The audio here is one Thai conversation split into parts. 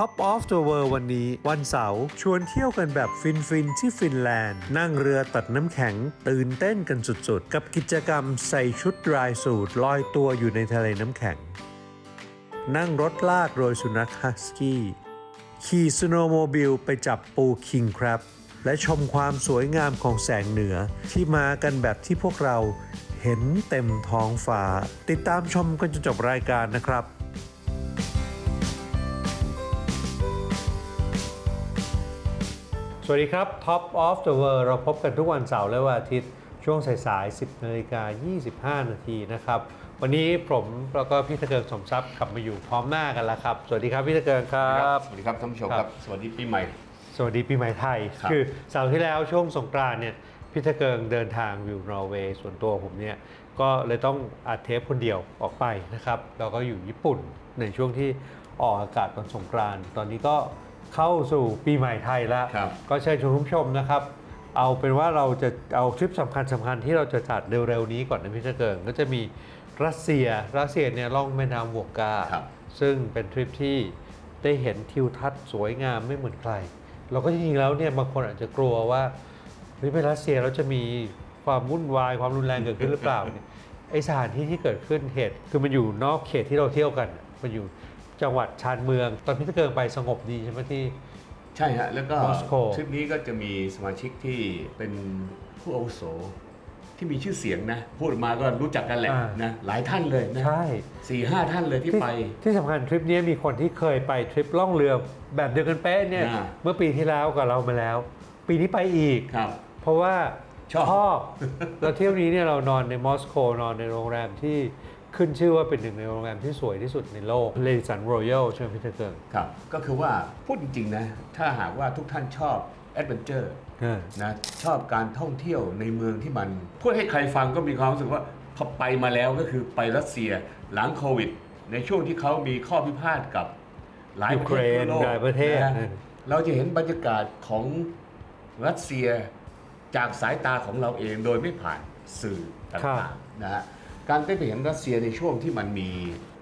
Top of the World วันนี้ วันเสาร์ชวนเที่ยวกันแบบฟินฟิน ๆ ที่ฟินแลนด์ นั่งเรือตัดน้ำแข็ง ตื่นเต้นกันสุด ๆ กับกิจกรรมใส่ชุดดรายสูทลอยตัวอยู่ในทะเลน้ำแข็ง นั่งรถลากโดยสุนัขฮัสกี้ขี่สโนโมบิลไปจับปูคิงครับ และชมความสวยงามของแสงเหนือที่มากันแบบที่พวกเราเห็นเต็มท้องฟ้า ติดตามชมกันจนจบรายการนะครับ สวัสดีครับ Top of the World เราพบกันทุกวันเสาร์และวันอาทิตย์ ช่วงสายๆ 10นาฬิกา25 นาทีนะครับ วันนี้ผมแล้วก็พี่ตะเกิงสมทรัพย์กลับมาอยู่พร้อมหน้ากันแล้วครับ สวัสดีครับพี่ตะเกิงครับสวัสดีครับท่านผู้ชมคครัรับ บ สวัสดีปีใหม่ สวัสดีปีใหม่ไทย ครับ คือเสาร์ที่แล้วช่วงสงกรานต์เนี่ยพี่ตะเกิงเดินทางอยู่นอร์เวย์ส่วนตัวผมเนี่ยก็เลยต้องอัดเทปคนเดียวออกไปนะครับแล้วก็อยู่ญี่ปุ่นในช่วงที่ออกอากาศวันสงกรานต์ตอนนี้ก็ เข้าสู่ปีใหม่ไทยแล้ว ครับ ก็เชิญชวนคุณผู้ชมนะครับ เอาเป็นว่าเราจะเอาทริปสำคัญสำคัญที่เราจะจัดเร็วๆนี้ก่อนนะพี่ตะเกิงก็จะมีรัสเซียรัสเซียเนี่ยล่องแม่น้ำวกกา ครับ ซึ่งเป็นทริปที่ได้เห็นทิวทัศน์สวยงามไม่เหมือนใคร เราก็จริงๆแล้วเนี่ยบางคนอาจจะกลัวว่าเฮ้ยไปรัสเซียแล้วจะมีความวุ่นวายความรุนแรงเกิดขึ้นหรือเปล่าเนี่ยไอสถานที่ที่เกิดขึ้นเหตุคือมันอยู่นอกเขตที่เราเที่ยวกัน มันอยู่ จังหวัดชานเมือง ตอนพี่ตะเกิงไปสงบดีใช่ไหมที่ ใช่ฮะแล้วก็มอสโก ทริปนี้ก็จะมีสมาชิกที่เป็นผู้อาวุโสที่มีชื่อเสียงนะ พูดออกมาก็รู้จักกันแหละอ่านะหลายท่านเลยนะใช่สี่ห้าท่านเลยที่ไป ที่สำคัญทริปนี้มีคนที่เคยไปทริปล่องเรือแบบเดียวกันเป๊ะเนี่ย อ่า เมื่อปีที่แล้วกับเรามาแล้ว ปีนี้ไปอีก ครับ เพราะว่าชอบบแล้วเที่ยวนี้เนี่ยเรานอนในมอสโกนอนในโรงแรมที่ ขึ้นชื่อว่าเป็นหนึ่งในโรงแรมที่สวยที่สุดในโลกเลสันรอยัลใช่ไหมพี่เตอร์เกิงครับ ก็คือว่าพูดจริงๆนะ ถ้าหากว่าทุกท่านชอบแอดเวนเจอร์อ่านะชอบการท่องเที่ยวในเมืองที่มัน พูดให้ใครฟังก็มีความรู้สึกว่าพอไปมาแล้วก็คือไปรัสเซียหลังโควิด ในช่วงที่เขามีข้อพิพาทกับหลายยูประเคเทรศทั่นวโลกหลายประเทศนะนะเราจะเห็นบรรยากาศของรัสเซียจากสายตาของเราเองโดยไม่ผ่านสื่อต่างๆนะฮะ การได้ไปเห็นรัสเซียในช่วงที่มันมี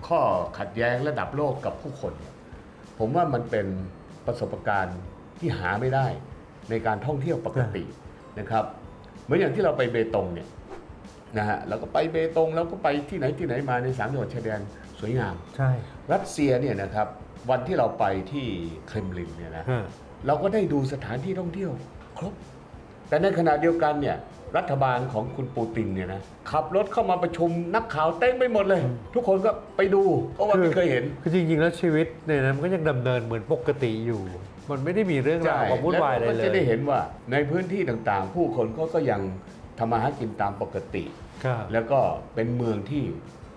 ข้อขัดแย้งระดับโลกกับผู้คนเนี่ยผมว่ามันเป็นประสบการณ์ที่หาไม่ได้ในการท่องเที่ยวปกตินะครับเหมือนอย่างที่เราไปเบตงเนี่ยนะฮะเราก็ไปเบตงแล้วก็ไปที่ไหนที่ไหนมาในสามจังหวัดชายแดนสวยงามใช่ รัสเซียเนี่ยนะครับวันที่เราไปที่เครมลินเนี่ยนะฮะเราก็ได้ดูสถานที่ท่องเที่ยวครบ แต่ในขณะเดียวกันเนี่ย รัฐบาลของคุณปูตินเนี่ยนะขับรถเข้ามาประชุมนักข่าวเต็มไปหมดเลย ทุกคนก็ไปดูเพราะว่าไม่เคยเห็น คือจริง ๆ แล้วชีวิตเนี่ยนะมันก็ยังดำเนินเหมือนปกติอยู่ มันไม่ได้มีเรื่องราวความวุ่นวายอะไรแล้วเลก็จะได้ยเห็นว่าในพื้นที่ต่างๆ ผู้คนก็ก็ยังทำมาหากินตามปกติ ครับแล้วก็เป็นเมืองที่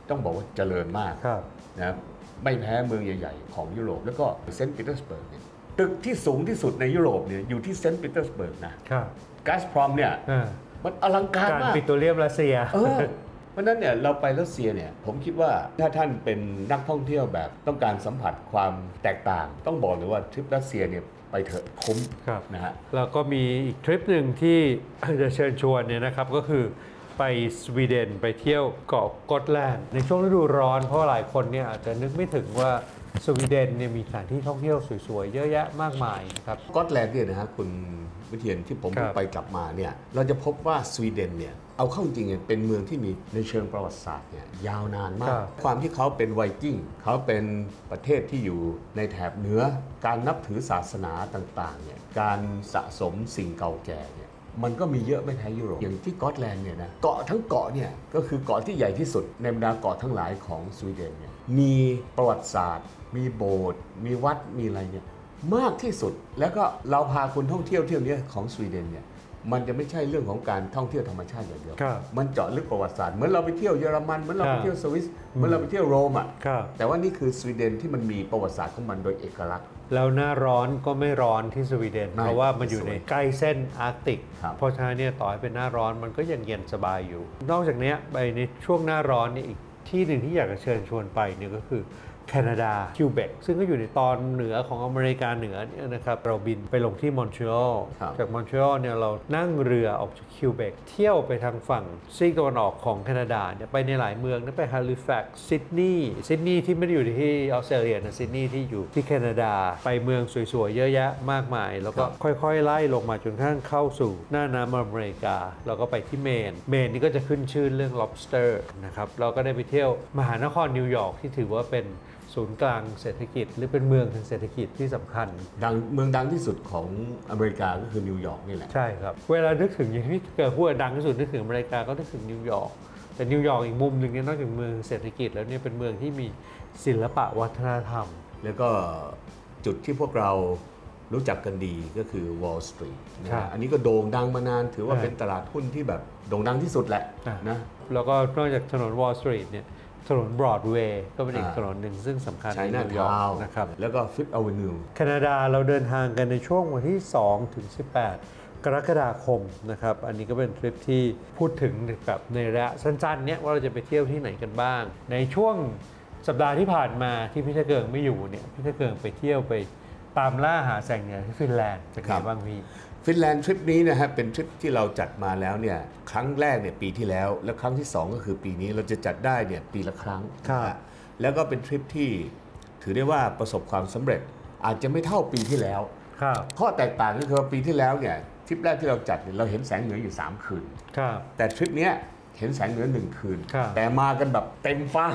ต้องบอกว่าเจริญมาก ครับ นะครับไม่แพ้เมืองใหญ่ ๆ ของยุโรป แล้วก็เซนต์ปีเตอร์สเบิร์กเนี่ยตึกที่สูงที่สุดในยุโรปเนี่ยอยู่ที่เซนต์ปีเตอร์สเบิร์กนะครับกาสพรอมเนี่ยอ่า มันอลังการการมากปิโตรเลียมรัสเซีย เออเพราะฉะนั้นเนี่ยเราไปรัสเซียเนี่ยผมคิดว่าถ้าท่านเป็นนักท่องเที่ยวแบบต้องการสัมผัสความแตกต่าง ต้องบอกเลยว่าทริปรัสเซียเนี่ยไปเถอะคุ้มครับ นะฮะ แล้วก็มีอีกทริปหนึ่งที่ จะเชิญชวนเนี่ยนะครับก็คือไปสวีเดนไปเที่ยวเกาะกอตแลนด์ในช่วงฤดูร้อนเพราะว่าหลายคนเนี่ยอาจจะนึกไม่ถึงว่าสวีเดนเนี่ยมีสถานที่ท่องเที่ยวสวยๆ เยอะแยะมากมายนะครับสกอตแลนด์เนี่ยนะฮะคุณ วิเทียนที่ผมครับ ไปกลับมาเนี่ยเราจะพบว่าสวีเดนเนี่ยเอาเข้าจริงๆเนี่ยเป็นเมืองที่มีในเชิงประวัติศาสตร์เนี่ยยาวนานมาคกรับความที่เขาเป็นไวกิ้งเขาเป็นประเทศที่อยู่ในแถบเหนือ การนับถือศาสนาต่างๆเนี่ยการสะสมสิ่งเก่าแก่เนี่ยมันก็มีเยอะไม่แพ้ยุโรปอย่างที่สกอตแลนด์เนี่ยนะเกาะทั้งเกาะเนี่ยก็คือเกาะที่ใหญ่ที่สุดในบรรดาเกาะทั้งหลายของสวีเดนเนี่ยมีประวัติศาสตร์ มีโบสถ์มีวัดมีอะไรเนี่ย มากที่สุดแล้วก็เราพาคนท่องเที่ยวเที่ยวนี้ของสวีเดนเนี่ยมันจะไม่ใช่เรื่องของการท่องเที่ยวธรรมชาติอย่างเดียว มันเจาะลึกประวัติศาสตร์เหมือนเราไปเที่ยวเยอรมันเหมือนเราไปเที่ยวสวิสเหมือนเราไปเที่ยวโรมอะแต่ว่านี่คือสวีเดนที่มันมีประวัติศาสตร์ของมันโดยเอกลักษณ์ แล้วหน้าร้อนก็ไม่ร้อนที่สวีเดน เพราะว่ามันอยู่ในใกล้เส้นอาร์กติก เพราะฉะนั้นเนี่ยต่อให้เป็นหน้าร้อนมันก็ยังเย็นสบายอยู่ นอกจากนี้ไปในช่วงหน้าร้อนนี่อีกที่หนึ่งที่อยากจะเชิญชวนไปเนี่ยก็คือ แคนาดา คิวเบก ซึ่งก็อยู่ในตอนเหนือของอเมริกาเหนือเนี่ยนะครับ เราบินไปลงที่มอนทรีออลจากมอนทรีออลเนี่ยเรานั่งเรือออกจากคิวเบก เที่ยวไปทางฝั่งซีกตะวันออกของแคนาดาเนี่ยไปในหลายเมืองนะไปฮาลิแฟกซ์ซิดนีย์ซิดนีย์ที่ไม่ได้อยู่ที่ออสเตรเลียนะซิดนีย์ที่อยู่ที่แคนาดา ไปเมืองสวยๆ เยอะแยะมากมาย แล้วก็ค่อยๆ ไล่ลงมาจนกระทั่งเข้าสู่หน้าน้ำอเมริกาเราก็ไปที่เมน เมนนี่ก็จะขึ้นชื่อเรื่อง lobster นะครับเราก็ได้ไปเที่ยวมหานครนิวยอร์กที่ถือว่าเป็น ศูนย์กลางเศรษฐกิจ หรือเป็นเมืองทางเศรษฐกิจที่สำคัญ ดังเมืองดังที่สุดของอเมริกาก็คือนิวยอร์กนี่แหละ ใช่ครับ เวลานึกถึงอย่างที่เกิดหัวดังที่สุดนึกถึงอเมริกาก็นึกถึงนิวยอร์กแต่นิวยอร์กอีกมุมหนึ่งเนี่ยนอกจากเมืองเศรษฐกิจแล้วเนี่ยเป็นเมืองที่มีศิลปะวัฒนธรรม แล้วก็จุดที่พวกเรารู้จักกันดีก็คือ Wall Street อันนี้ก็โด่งดังมานานถือว่าเป็นตลาดหุ้นที่แบบโด่งดังที่สุดแหละนะแล้วก็นอกจากถนน Wall Street เนี่ย ถนนบรอดเวย์ก็เป็นอีกถนนหนึ่งซึ่งสำคัญในนิวยอร์กนะครับแล้วก็ฟิฟอเวนิวแคนาดาเราเดินทางกันในช่วงวันที่ 2 ถึง 18 กรกฎาคมนะครับ อันนี้ก็เป็นทริปที่พูดถึงแบบในระยะสั้นๆเนี้ยว่าเราจะไปเที่ยวที่ไหนกันบ้าง ในช่วงสัปดาห์ที่ผ่านมาที่พิทเกิงไม่อยู่เนี่ยพิทเกิงไปเที่ยวไปตามล่าหาแสงเหนือที่ฟินแลนด์เป็นไงบ้างพี่ ฟินแลนด์ทริปนี้นะฮะเป็นทริปที่เราจัดมาแล้วเนี่ยครั้งแรกเนี่ยปีที่แล้ว และครั้งที่ 2 ก็คือปีนี้เราจะจัดได้เนี่ยปีละครั้งครับแล้วก็เป็นทริปที่ถือได้ว่าประสบความสำเร็จอาจจะไม่เท่าปีที่แล้วครับข้อแตกต่างก็คือปีที่แล้วเนี่ยทริปแรกที่เราจัดเนี่ยเราเห็นแสงเหนืออยู่ 3 คืนครับแต่ทริปเนี้ยเห็นแสงเหนือหนึ่งคืน แต่มากันแบบเต็มฟ้า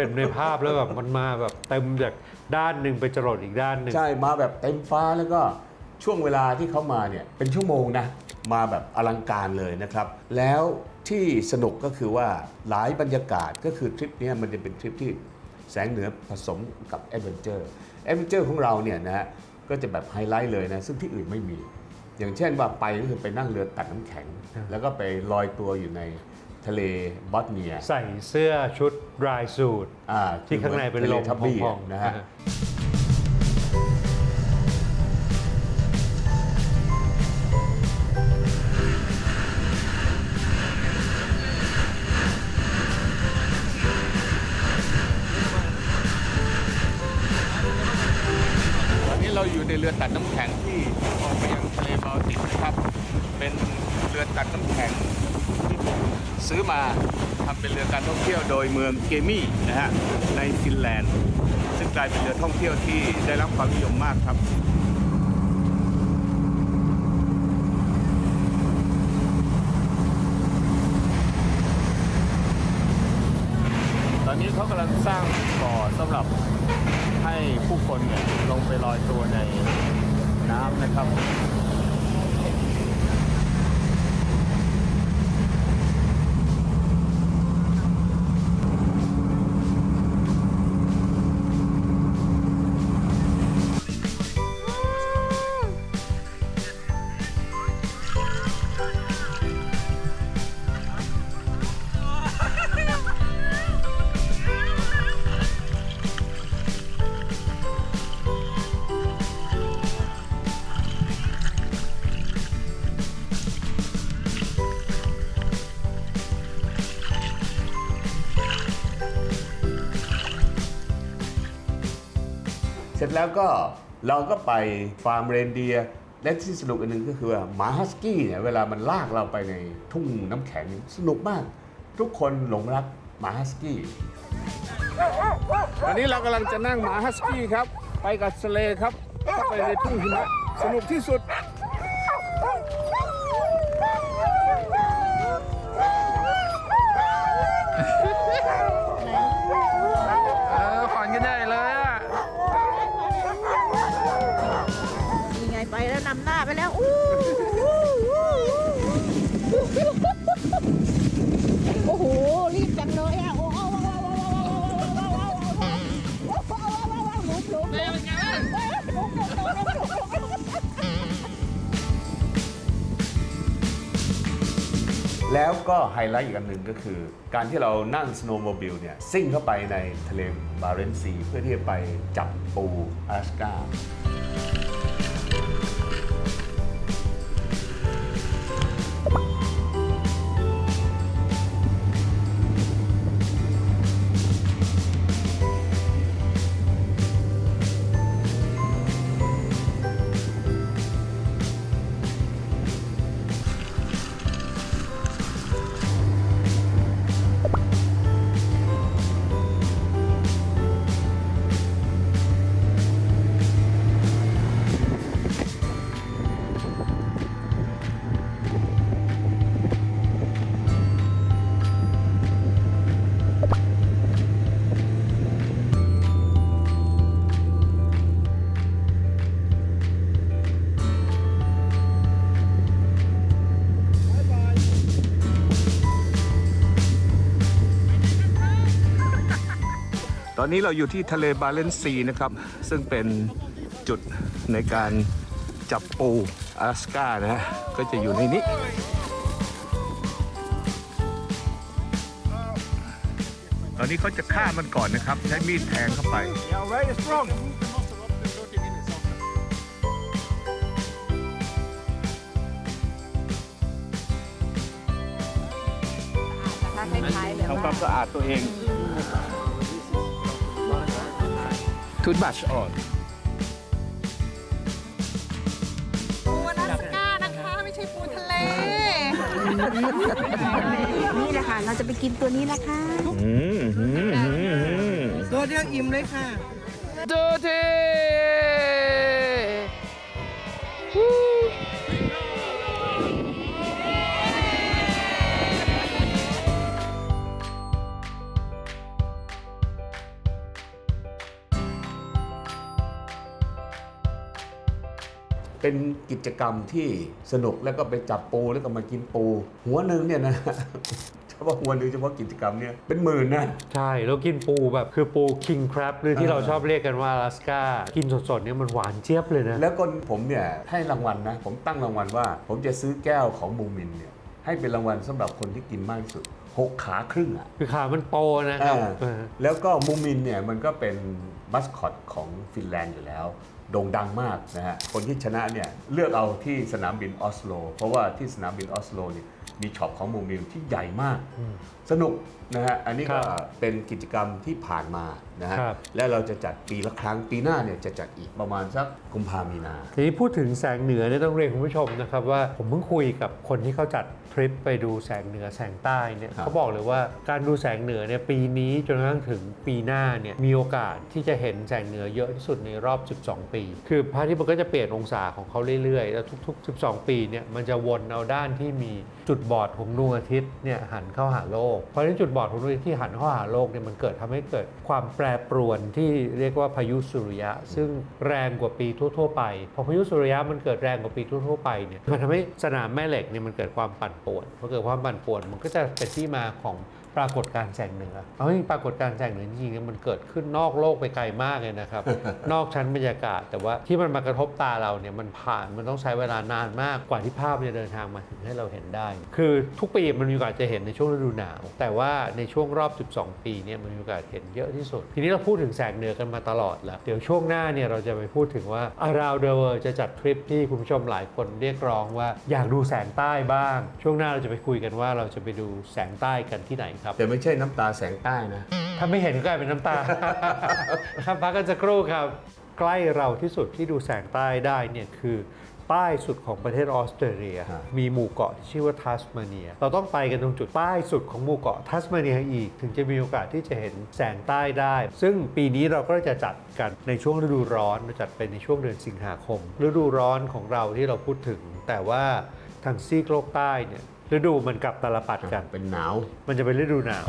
เห็นในภาพแล้วแบบมันมาแบบเต็มจากด้านหนึ่งไปจรดอีกด้านหนึ่งใช่มาแบบเต็มฟ้าแล้วก็ ช่วงเวลาที่เขามาเนี่ยเป็นชั่วโมงนะมาแบบอลังการเลยนะครับ แล้วที่สนุกก็คือว่าหลายบรรยากาศก็คือทริปนี้มันจะเป็นทริปที่แสงเหนือผสมกับแอดเวนเจอร์แอดเวนเจอร์ของเราเนี่ยนะฮะก็จะแบบไฮไลท์เลยนะซึ่งที่อื่นไม่มี อย่างเช่นว่าไปก็คือไปนั่งเรือตัดน้ำแข็ง แล้วก็ไปลอยตัวอยู่ในทะเลบอสเนีย ใส่เสื้อชุดรายสูทที่ข้างในเป็นลมพองๆนะฮะ ในเรือตัดน้ำแข็งที่ออกไปยังทะเลบอลติกนะครับ เป็นเรือตัดน้ำแข็งที่ผมซื้อมาทำเป็นเรือการท่องเที่ยวโดยเมืองเกมี่นะฮะในฟินแลนด์ ซึ่งกลายเป็นเรือท่องเที่ยวที่ได้รับความนิยมมากครับตอนนี้เขากำลังสร้างบ่อสำหรับ ผู้คนลงไปลอยตัวในน้ำนะครับ แล้วก็เราก็ไปฟาร์มเรนเดียและที่สนุกอันหนึ่งก็คือว่าหมาฮัสกี้เนี่ยเวลามันลากเราไปในทุ่งน้ำแข็งสนุกมาก ทุกคนหลงรักหมาฮัสกี้ตอนนี้เรากำลังจะนั่งหมาฮัสกี้ครับ ไปกับสเลครับเข้าไปในทุ่งหิมะสนุกที่สุด แล้วก็ไฮไลท์อีกอันหนึ่งก็คือ การที่เรานั่งสโนว์โมบิลเนี่ยซิ่งเข้าไปในทะเลบาเรนซีเพื่อที่จะไปจับปูอลาสกา อนนี้เราอยู่ที่ทะเลบาเลนซีนะครับ ซึ่งเป็นจุดในการจับปู阿拉สกานะฮะก็จะอยู่ในนี้ ตอนนี้เขาจะฆ่ามันก่อนนะครับ ใช้มีดแทงเข้าไปคล้ายๆแบบทำความว่าสะอาดตัวเอง ทูดบัชออนปูอลาสก้านะคะ ไม่ใช่ปูทะเล นี่แหละค่ะ เราจะไปกินตัวนี้นะคะตัวเดียวอิ่มเลยค่ะดู เป็นกิจกรรมที่สนุกแล้วก็ไปจับปูแล้วก็มากินปู หัวหนึ่งเนี่ยนะ เฉพาะหัวหนึ่งเฉพาะกิจกรรมเนี่ยเป็นหมื่นนะ ใช่แล้วกินปูแบบคือปู king crab หรือที่เออเราชอบเรียกกันว่าอลาสกากินสดๆเนี่ยมันหวานเจี๊ยบเลยนะ แล้วก็ผมเนี่ยให้รางวัลนะ ผมตั้งรางวัลว่า ผมจะซื้อแก้วของมูมินเนี่ยให้เป็นรางวัลสำหรับคนที่กินมากที่สุดหกขาครึ่งอะ คือขามันโปนะครับอ่าเออแล้วก็มูมินเนี่ยมันก็เป็น มัสคอตของฟินแลนด์อยู่แล้ว โด่งดังมากนะฮะ คนที่ชนะเนี่ยเลือกเอาที่สนามบินออสโล เพราะว่าที่สนามบินออสโลเนี่ยมีช็อปของมูมินที่ใหญ่มาก สนุกนะฮะ อันนี้ก็ครับเป็นกิจกรรมที่ผ่านมานะฮะครับและเราจะจัดปีละครั้งปีหน้าเนี่ยจะจัดอีกประมาณสักกุมภามีนา ทีนี้พูดถึงแสงเหนือเนี่ยต้องเรียนคุณผู้ชมนะครับว่าผมเพิ่งคุยกับคนที่เขาจัดทริปไปดูแสงเหนือแสงใต้เนี่ยครับเขาบอกเลยว่าการดูแสงเหนือเนี่ยปีนี้จนกระทั่งถึงปีหน้าเนี่ยมีโอกาสที่จะเห็นแสงเหนือเยอะที่สุดในรอบ 12 ปี คือพระอาทิตย์มันก็จะเปลี่ยนองศาของเขาเรื่อยๆ แล้วทุก ๆ 12 ปีเนี่ยมันจะวนเอาด้านที่มีจุดบอดของดวงอาทิตย์เนี่ยหันเข้าหาโลก เพราะฉะนั้นจุดบอดของดวงอาทิตย์ที่หันเข้าหาโลกเนี่ยมันเกิดทำให้เกิดความแปรปรวนที่เรียกว่าพายุสุริยะ ซึ่งแรงกว่าปีทั่ว ๆ ไป พอพายุสุริยะมันเกิดแรงกว่าปีทั่วๆไปเนี่ยมันทำให้สนามแม่เหล็กเนี่ยมันเกิดความปั่นป่วนพอเกิดความปั่นป่วนมันก็จะเป็นที่มาของ ปรากฏการณ์แสงเหนือเอาจริงๆปรากฏการณ์แสงเหนือจริงๆเนี่ยมันเกิดขึ้นนอกโลกไปไกลมากเลยนะครับ นอกชั้นบรรยากาศ แต่ว่าที่มันมากระทบตาเราเนี่ยมันผ่านมันต้องใช้เวลานานมากกว่าที่ภาพจะเดินทางมาถึงให้เราเห็นได้ คือทุกปีมันมีโอกาสจะเห็นในช่วงฤดูหนาว แต่ว่าในช่วงรอบ 12 ปีเนี่ยมันมีโอกาสเห็นเยอะที่สุด ทีนี้เราพูดถึงแสงเหนือกันมาตลอดแล้วเดี๋ยวช่วงหน้าเนี่ยเราจะไปพูดถึงว่า Around the World จะจัดทริปที่คุณผู้ชมหลายคนเรียกร้องว่าอยากดูแสงใต้บ้าง ช่วงหน้าเราจะไปคุยกันว่าเราจะไปดูแสงใต้กันที่ไหนครับแต่ไม่ใช่น้ำตาแสงใต้นะ ถ้าไม่เห็นก็กลายเป็นน้ำตา ครับพักกันจะครู่ครับ ใกล้เราที่สุดที่ดูแสงใต้ได้เนี่ยคือใต้สุดของประเทศออสเตรเลียฮะมีหมู่เกาะที่ชื่อว่าทัสมาเนีย เราต้องไปกันตรงจุดใต้สุดของหมู่เกาะทัสมาเนียอีก ถึงจะมีโอกาสที่จะเห็นแสงใต้ได้ ซึ่งปีนี้เราก็จะจัดกันในช่วงฤดูร้อนเราจัดเป็นในช่วงเดือนสิงหาคม ฤดูร้อนของเราที่เราพูดถึง แต่ว่าทางซีกโลกใต้เนี่ย ฤดูมันกลับตาลปัดกัน เป็นหนาว มันจะเป็นฤดูหนาว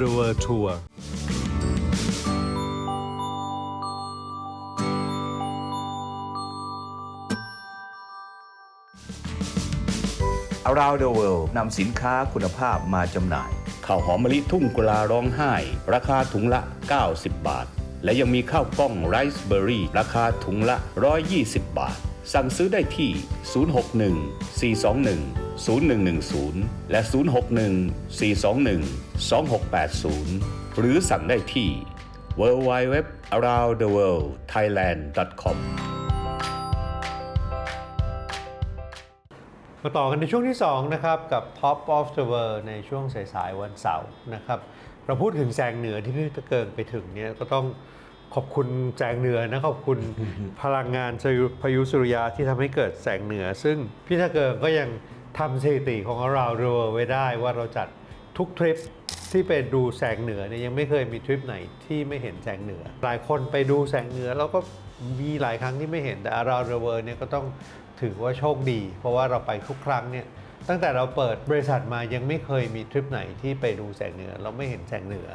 the world tour Around the World นำสินค้าคุณภาพมาจำหน่าย ข้าวหอมมะลิทุ่งกุลาร้องไห้ ราคาถุงละ 90 บาท และยังมีข้าวกล้องไรซ์เบอร์รี่ ราคาถุงละ 120 บาท สั่งซื้อได้ที่ 061 421 0110 และ 061 421 2680 หรือสั่งได้ที่ www aroundtheworldthailand.com มาต่อกันในช่วงที่ 2 นะครับ กับ Top of the World ในช่วงสายๆวันเสาร์นะครับ เราพูดถึงแสงเหนือที่พี่ตะเกิงไปถึงเนี่ยก็ต้อง ขอบคุณแสงเหนือนะขอบคุณพลังงานพายุสุริยะที่ทำให้เกิดแสงเหนือ ซึ่งพี่ตะเกิงก็ยังทำสถิติของเราเรือไว้ได้ว่าเราจัดทุกทริปที่ไปดูแสงเหนือเนี่ยยังไม่เคยมีทริปไหนที่ไม่เห็นแสงเหนือ หลายคนไปดูแสงเหนือแล้วก็มีหลายครั้งที่ไม่เห็นแต่เราเรือเวอร์เนี่ยก็ต้องถือว่าโชคดี เพราะว่าเราไปทุกครั้งเนี่ยตั้งแต่เราเปิดบริษัทมายังไม่เคยมีทริปไหนที่ไปดูแสงเหนือ เราไม่เห็นแสงเหนือ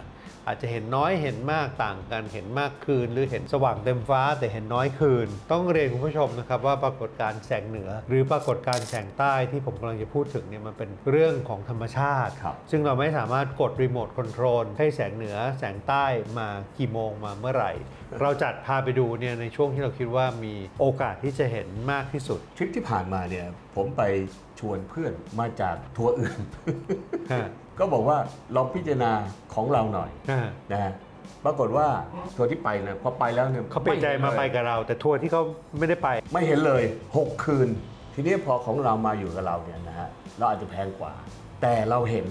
อาจจะเห็นน้อยเห็นมากต่างกัน เห็นมากคืน หรือเห็นสว่างเต็มฟ้า แต่เห็นน้อยคืน ต้องเรียนคุณผู้ชมนะครับว่าปรากฏการณ์แสงเหนือ หรือปรากฏการณ์แสงใต้ที่ผมกำลังจะพูดถึงเนี่ยมันเป็นเรื่องของธรรมชาติครับซึ่งเราไม่สามารถกดรีโมทคอนโทรลให้แสงเหนือแสงใต้มากี่โมงมาเมื่อไหร่ เราจัดพาไปดูเนี่ยในช่วงที่เราคิดว่ามีโอกาสที่จะเห็นมากที่สุดทริปที่ผ่านมาเนี่ยผมไปชวนเพื่อนมาจากทัวร์อื่นฮะ ก็บอกว่าลองพิจารณาของเราหน่อยฮะนะฮะปรากฏว่าทัวร์ที่ไปเนี่ยพอไปแล้วเนี่ยเขาเปลี่ยนใจมาไปกับเรา แต่ทัวร์ที่เขาไม่ได้ไป ไม่เห็นเลย 6 คืน ทีนี้พอของเรามาอยู่กับเราเนี่ยนะฮะเราอาจจะแพงกว่า แต่เราเห็น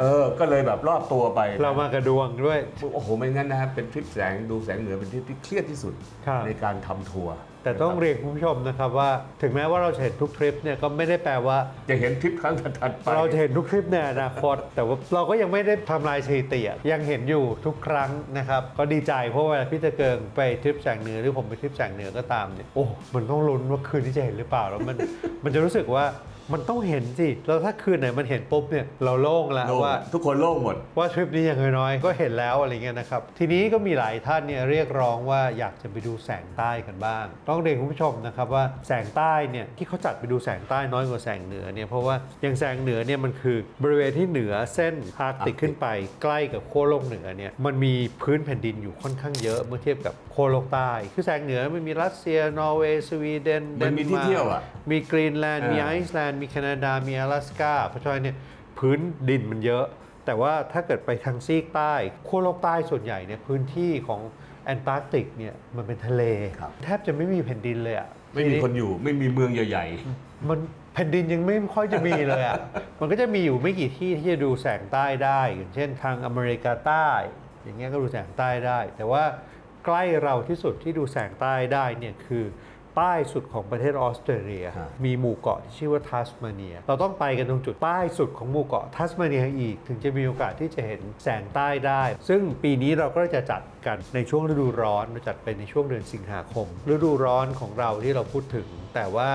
เออ ก็เลยแบบรอบตัวไป เรามากระดวงด้วย โอ้โห ไม่งั้นนะครับเป็นทริปแสงดูแสงเหนือเป็นทริปที่เครียดที่สุด ครับ ในการทำทัวร์ แต่ต้องเรียนคุณผู้ชมนะครับว่าถึงแม้ว่าเราจะเห็นทุกทริปเนี่ยก็ไม่ได้แปลว่า จะเห็นทริปครั้งถัดๆไป เราจะเห็นทุกทริปในอนาคต แต่ว่าเราก็ยังไม่ได้ทำลายสถิติอะยังเห็นอยู่ทุกครั้งนะครับ ก็ดีใจเพราะเวลาพี่ตะเกิงไปทริปแสงเหนือหรือผมไปทริปแสงเหนือก็ตามเนี่ยโอ้มันต้องลุ้นว่าคืนนี้จะเห็นหรือเปล่าแล้วมันมันจะรู้สึกว่า มันต้องเห็นสิแล้วถ้าคืนไหนมันเห็นปุ๊บเนี่ยเราโล่งแล้วโล่งว่า ทุกคนโล่งหมด ว่าทริปนี้อย่างน้อยๆก็เห็นแล้วอะไรเงี้ยนะครับ ทีนี้ก็มีหลายท่านเนี่ยเรียกร้องว่าอยากจะไปดูแสงใต้กันบ้าง ต้องเรียนคุณผู้ชมนะครับว่าแสงใต้เนี่ยที่เขาจัดไปดูแสงใต้น้อยกว่าแสงเหนือเนี่ยเพราะว่าอย่างแสงเหนือเนี่ยมันคือบริเวณที่เหนือเส้นอาร์กติกขึ้นไปใกล้กับขั้วโลกเหนือเนี่ยมันมีพื้นแผ่นดินอยู่ค่อนข้างเยอะเมื่อเทียบกับขั้วโลกใต้ คือแสงเหนือมันมีรัสเซียนอร์เวย์สวีเดนมันมีที่เที่ยวอะ มีกรีนแลนด์มีอ่าไอซ์แลนมีแคนาดา มี阿拉斯กาเพราะฉะนั้นเนี่ยพื้นดินมันเยอะ แต่ว่าถ้าเกิดไปทางซีกใต้ขั้วโลกใต้ส่วนใหญ่เนี่ยพื้นที่ของแอนตาร์กติกเนี่ยมันเป็นทะเล ครับ แทบจะไม่มีแผ่นดินเลยอะ ไม่มีคนอยู่ไม่มีเมืองใหญ่ มันแผ่นดินยังไม่ค่อยจะมีเลยอะมันก็จะมีอยู่ไม่กี่ที่ที่จะดูแสงใต้ได้ อย่างเช่นทางอเมริกาใต้ อย่างเงี้ยก็ดูแสงใต้ได้ แต่ว่าใกล้เราที่สุดที่ดูแสงใต้ได้เนี่ยคือ ใต้สุดของประเทศออสเตรเลียครับมีหมู่เกาะที่ชื่อว่าทัสมาเนีย เราต้องไปกันตรงจุดใต้สุดของหมู่เกาะทัสมาเนียอีก ถึงจะมีโอกาสที่จะเห็นแสงใต้ได้ ซึ่งปีนี้เราก็จะจัดกันในช่วงฤดูร้อนเราจัดไปในช่วงเดือนสิงหาคม ฤดูร้อนของเราที่เราพูดถึง แต่ว่า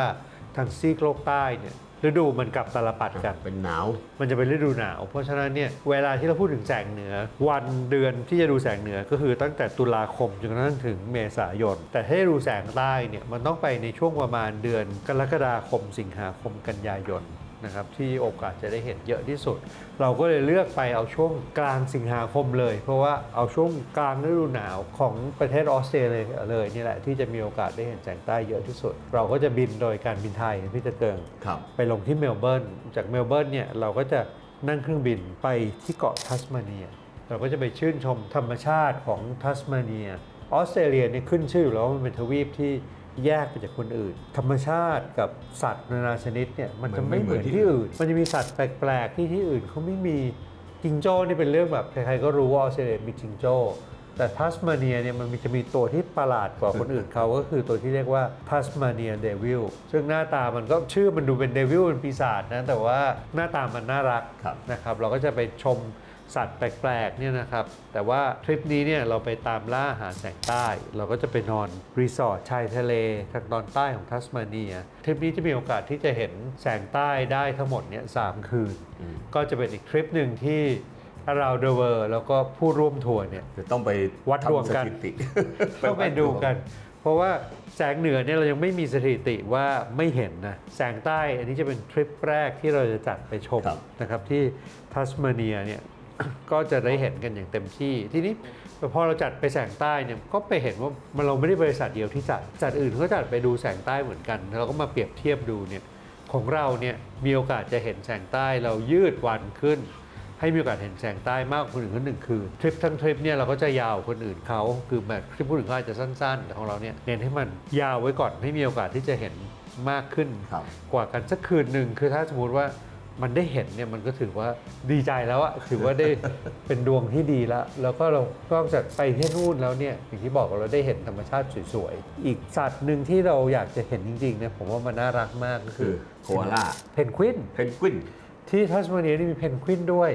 ทางซีกโลกใต้เนี่ย ฤดูมันกลับตาลปัดกันๆเป็นหนาว มันจะเป็นฤดูหนาว เพราะฉะนั้นเนี่ยเวลาที่เราพูดถึงแสงเหนือ วันเดือนที่จะดูแสงเหนือก็คือตั้งแต่ตุลาคมจนกระทั่งถึงเมษายน แต่ถ้าจะดูแสงใต้เนี่ยมันต้องไปในช่วงประมาณเดือนกรกฎาคมสิงหาคมกันยายน นะครับที่โอกาสจะได้เห็นเยอะที่สุด เราก็เลยเลือกไปเอาช่วงกลางสิงหาคมเลย เพราะว่าเอาช่วงกลางฤดูหนาวของประเทศออสเตรเลียเลยนี่แหละที่จะมีโอกาสได้เห็นแสงใต้เยอะที่สุด เราก็จะบินโดยการบินไทยพี่จะเกิงครับไปลงที่เมลเบิร์นจากเมลเบิร์นเนี่ยเราก็จะนั่งเครื่องบินไปที่เกาะทัสมาเนีย เราก็จะไปชื่นชมธรรมชาติของทัสมาเนียออสเตรเลียเนี่ยขึ้นชื่ออยู่แล้วว่ามันเป็นทวีปที่ แยกไปจากคนอื่น ธรรมชาติกับสัตว์นานาชนิดเนี่ยมันจะไม่เหมือนที่อื่น มันจะมีสัตว์แปลกๆที่ที่อื่นเขาไม่มีจิงโจ้นี่เป็นเรื่องแบบใครๆก็รู้ว่าออสเตรเลียมีจิงโจ้แต่ทัสมาเนียเนี่ยมันมีจะมีตัวที่ประหลาดกว่าคนอื่นเขาก็คือตัวที่เรียกว่าทัสมาเนียเดวิลซึ่งหน้าตามันก็ชื่อมันดูเป็นเดวิลเป็นปีศาจนะแต่ว่าหน้าตามันน่ารักครับนะครับ เราก็จะไปชม สัตว์แปลกๆเนี่ยนะครับ แต่ว่าทริปนี้เนี่ยเราไปตามล่าอาหารแสงใต้ เราก็จะไปนอนรีสอร์ทชายทะเลทางตอนใต้ของทัสมาเนีย ทริปนี้จะมีโอกาสที่จะเห็นแสงใต้ได้ทั้งหมดเนี่ยสามคืน ก็จะเป็นอีกทริปหนึ่งที่เราเดเวอร์แล้วก็ผู้ร่วมทัวร์เนี่ยจะต้องไปวัดดวงกันทำสถิติต้องไปดูกัน เพราะว่าแสงเหนือเนี่ยเรายังไม่มีสถิติว่าไม่เห็นนะแสงใต้อันนี้จะเป็นทริปแรกที่เราจะจัดไปชมครับนะครับที่ทัสมาเนียเนี่ย ก็จะได้เห็นกันอย่างเต็มที่ ทีนี้พอเราจัดไปแสงใต้เนี่ยก็ไปเห็นว่ามันเราไม่ได้บริษัทเดียวที่จัดจัดอื่นเขาจัดไปดูแสงใต้เหมือนกันเราก็มาเปรียบเทียบดูเนี่ยของเราเนี่ยมีโอกาสจะเห็นแสงใต้เรายืดวันขึ้น ให้มีโอกาสเห็นแสงใต้มากกว่าคนอื่นคนหนึ่งคือทริปทั้งทริปเนี่ยเราก็จะยาวกว่าคนอื่นเขาคือแบบทริปคนอื่นเขาอาจจะสั้นๆแต่ของเราเนี่ยเน้นให้มันยาวไว้ก่อนให้มีโอกาสที่จะเห็นมากขึ้นครับกว่ากันสักคืนหนึ่งคือถ้าสมมติว่า มันได้เห็นเนี่ยมันก็ถือว่าดีใจแล้วอะถือว่าได้เป็นดวงที่ดีแล้ว แล้วก็เรานอกจากไปที่นู่นแล้วเนี่ยอย่างที่บอกเราได้เห็นธรรมชาติสวยๆ อีกสัตว์หนึ่งที่เราอยากจะเห็นจริงๆเนี่ยผมว่ามันน่ารักมากก็คืคืออโคอาล่าเพนกวินเพนกวินที่ทัสมาเนียนี่มีเพนกวินด้วย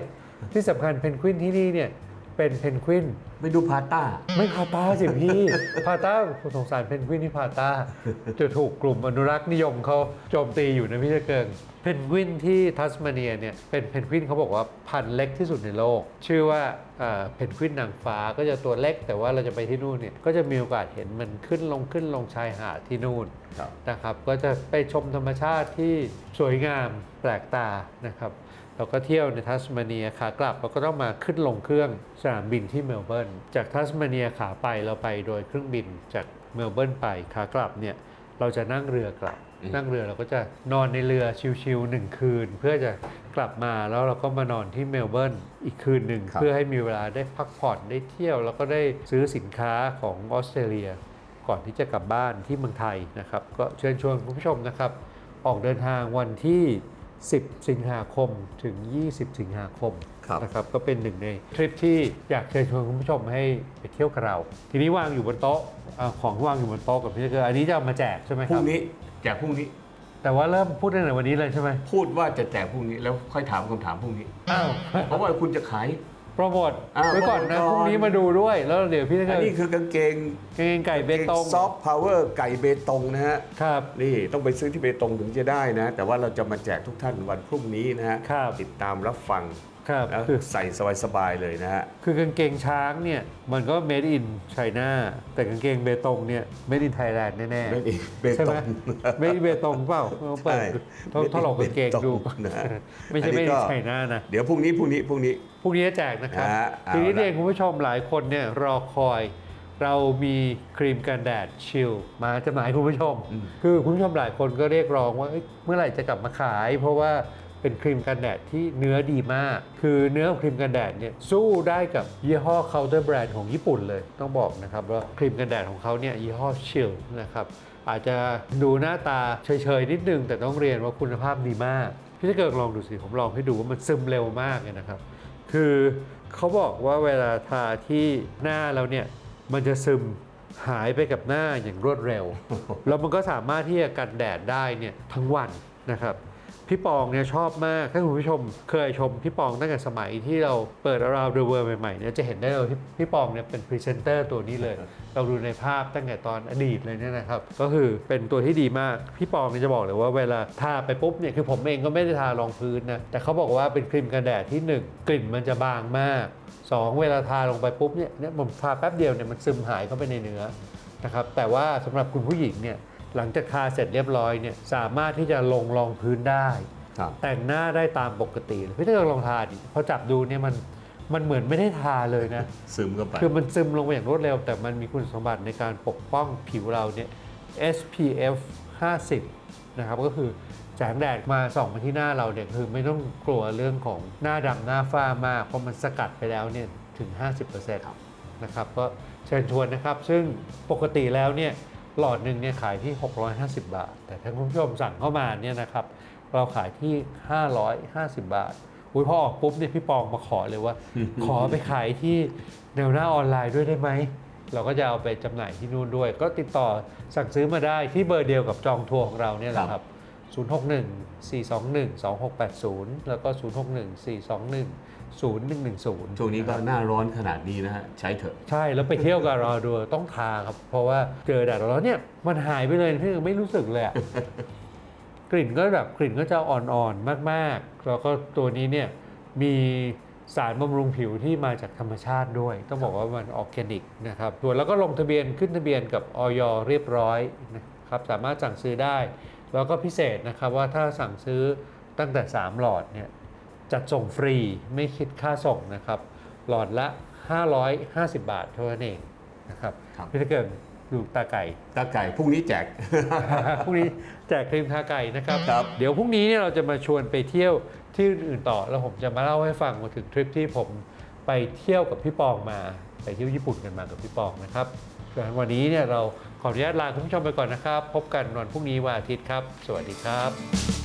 ที่สำคัญเพนกวินที่นี่เนี่ย เป็นเพนกวิน ไปดูพาต้า ไม่พาต้าสิพี่ พาต้าผมสงสารเพนกวินที่พาต้าจะถูกกลุ่มอนุรักษ์นิยมเขาโจมตีอยู่นะพี่เจะเกิงเพนกวินที่ทัสมาเนียเนี่ยเป็นเพนกวินเขาบอกว่าพันธุ์เล็กที่สุดในโลก ชื่อว่าเอ่อเพนกวินนางฟ้าก็จะตัวเล็ก แต่ว่าเราจะไปที่นู่นเนี่ยก็จะมีโอกาสเห็นมันขึ้นลงขึ้นลงชายหาดที่นู่นครับนะครับ ก็จะไปชมธรรมชาติที่สวยงามแปลกตานะครับ เราก็เที่ยวในทัสมาเนียขากลับเราก็ต้องมาขึ้นลงเครื่องสนามบินที่เมลเบิร์นจากทัสมาเนียขาไปเราไปโดยเครื่องบินจากเมลเบิร์นไปขากลับเนี่ยเราจะนั่งเรือกลับอืมนั่งเรือเราก็จะนอนในเรือชิลๆหนึ่งคืน เพื่อจะกลับมาแล้วเราก็มานอนที่เมลเบิร์นอีกคืนหนึ่งครับเพื่อให้มีเวลาได้พักผ่อนได้เที่ยว แล้วก็ได้ซื้อสินค้าของออสเตรเลีย ก่อนที่จะกลับบ้านที่เมืองไทยนะครับ ก็เชิญชวนคุณผู้ชมนะครับ ออกเดินทางวันที่ 10 สิงหาคมถึง 20 สิงหาคมครับ นะครับก็เป็นหนึ่งในทริปที่อยากเชิญชวนคุณผู้ชมให้ไปเที่ยวกับเรา ทีนี้วางอยู่บนโต๊ะอาของที่วางอยู่บนโต๊ะกับพี่เจออันนี้จะเอามาแจกใช่ไหมพครุ่รังบนี้แจกพรุ่งนี้ แต่ว่าเริ่มพูดตั้งแต่วันนี้เลยใช่ไหมพูดว่าจะแจกพรุ่งนี้แล้วค่อยถามคำถามพรุ่งนี้ อ้าว เพราะว่าคุณจะขาย โปรโมทอ้าวไว้ก่อนนะโปรโมทก่อนพรุ่งนี้มาดูด้วย แล้วเดี๋ยวพี่จะอันนี้คือกางเกงเกงไก่เบตงซอฟต์พาวเวอร์ไก่เบตงนะฮะ ครับ นี่ต้องไปซื้อที่เบตงถึงจะได้นะ แต่ว่าเราจะมาแจกทุกท่านวันพรุ่งนี้นะฮะครับ ติดตามรับฟัง ครับแล้วคือ ใส่สบายๆเลยนะฮะ คือกางเกงช้างเนี่ย มันก็ made in China แต่กางเกงเบตงเนี่ย made in Thailand แน่ made in ๆใช่ไหม Betong made in เบตงเปล่าลองเปิดใช่ ทดทดลองกางเกงดู Betong นะไม่ใช่ อันนี้ made ก็ in China นะ เดี๋ยวพรุ่งนี้พรุ่งนี้พรุ่งนี้ พรุ่งนี้จะแจกนะครับอ่าเอาทีนี้ละ เองคุณผู้ชมหลายคนเนี่ยรอคอย เรามีครีมกันแดดชิลมาจำหน่ายคุณผู้ชม คือคุณผู้ชมหลายคนก็เรียกร้องว่าเอ้ยเมื่อไหร่จะกลับมาขาย เพราะว่า เป็นครีมกันแดดที่เนื้อดีมาก คือเนื้อของครีมกันแดดเนี่ยสู้ได้กับยี่ห้อเคาน์เตอร์แบรนด์ของญี่ปุ่นเลย ต้องบอกนะครับว่าครีมกันแดดของเขาเนี่ยยี่ห้อชิลนะครับอาจจะดูหน้าตาเฉยๆนิดนึง แต่ต้องเรียนว่าคุณภาพดีมากพี่จะเกิดลองดูสิผมลองให้ดูว่ามันซึมเร็วมากเลยนะครับ คือเขาบอกว่าเวลาทาที่หน้าแล้วเนี่ยมันจะซึมหายไปกับหน้าอย่างรวดเร็ว แล้วมันก็สามารถที่จะกันแดดได้เนี่ยทั้งวันนะครับ พี่ปองเนี่ยชอบมากถ้าคุณผู้ชมเคยชมพี่ปองตั้งแต่สมัยที่เราเปิด Around the World ใหม่ๆเนี่ยจะเห็นได้เลยที่พี่ปองเนี่ยเป็นพรีเซนเตอร์ตัวนี้เลย เราดูในภาพตั้งแต่ตอนอดีตเลยเนี่ยนะครับ ก็คือเป็นตัวที่ดีมาก พี่ปองเนี่ยจะบอกเลยว่าเวลาทาไปปุ๊บเนี่ยคือผมเองก็ไม่ได้ทารองพื้นนะแต่เขาบอกว่าเป็นครีมกันแดดที่หนึ่งกลิ่นมันจะบางมากสองเวลาทาลงไปปุ๊บเนี่ยเนี่ยผมทาแป๊บเดียวเนี่ยมันซึมหายเข้าไปในเนื้อนะครับแต่ว่าสำหรับคุณผู้หญิงเนี่ย หลังจากทาเสร็จเรียบร้อยเนี่ยสามารถที่จะลงรองพื้นได้ ครับแต่งหน้าได้ตามปกติเลยพี่ถ้าเกิดลองทาดิพอจับดูเนี่ยมันมันเหมือนไม่ได้ทาเลยนะ ซึมเข้าไป คือมันซึมลงไปอย่างรวดเร็ว แต่มันมีคุณสมบัติในการปกป้องผิวเราเนี่ย SPF 50 นะครับ ก็คือแสงแดดมาส่องมาที่หน้าเราเนี่ยคือไม่ต้องกลัวเรื่องของหน้าดำหน้าฝ้ามาก เพราะมันสกัดไปแล้วเนี่ยถึง 50%นะครับ ก็เชิญชวนนะครับ ซึ่งปกติแล้วเนี่ย หลอดหนึ่งเนี่ยขายที่ 650 บาท แต่ถ้าคุณผู้ชมสั่งเข้ามาเนี่ยนะครับ เราขายที่ 550 บาทอุ้ยพอออกปุ๊บเนี่ยพี่ปองมาขอเลยว่า ขอไปขายที่แนวหน้าออนไลน์ด้วยได้ไหม เราก็จะเอาไปจำหน่ายที่นู่นด้วย ก็ติดต่อสั่งซื้อมาได้ที่เบอร์เดียวกับจองทัวร์ของเราเนี่ยแหละครับ 061 421 2680 แล้วก็ 061 421 0110 ช่วงนี้ก็หน้าร้อนขนาดนี้นะฮะ ใช้เถอะ ใช่แล้วไปเที่ยวกับเราดูต้องทาครับ เพราะว่าเจอแดดร้อนเนี่ย มันหายไปเลยพี่ไม่รู้สึกเลยอะกลิ่นก็แบบกลิ่นก็จะอ่อนๆมากๆ แล้วก็ตัวนี้เนี่ยมีสารบำรุงผิวที่มาจากธรรมชาติด้วย ต้องบอกว่ามันออร์แกนิกนะครับส่วนแล้วก็ลงทะเบียนขึ้นทะเบียนกับออยเรียบร้อยนะครับสามารถสั่งซื้อได้ แล้วก็พิเศษนะครับว่าถ้าสั่งซื้อตั้งแต่ 3 หลอดเนี่ยจัดส่งฟรีไม่คิดค่าส่งนะครับ หลอดละ 550 บาทเท่านั้นเองนะครับครับ พี่ตะเกิงดูตาไก่ ตาไก่พรุ่งนี้แจก พรุ่งนี้แจกครีมทาไก่นะครับ ครับ เดี๋ยวพรุ่งนี้เนี่ยเราจะมาชวนไปเที่ยวที่อื่นๆต่อ แล้วผมจะมาเล่าให้ฟังมาถึงทริปที่ผมไปเที่ยวกับพี่ปองมา ไปเที่ยวญี่ปุ่นกันมากับพี่ปองนะครับส่วน วันนี้เนี่ยเราขออนุญาตลาคุณผู้ชมไปก่อนนะครับ พบกันวันพรุ่งนี้วันอาทิตย์ครับ สวัสดีครับ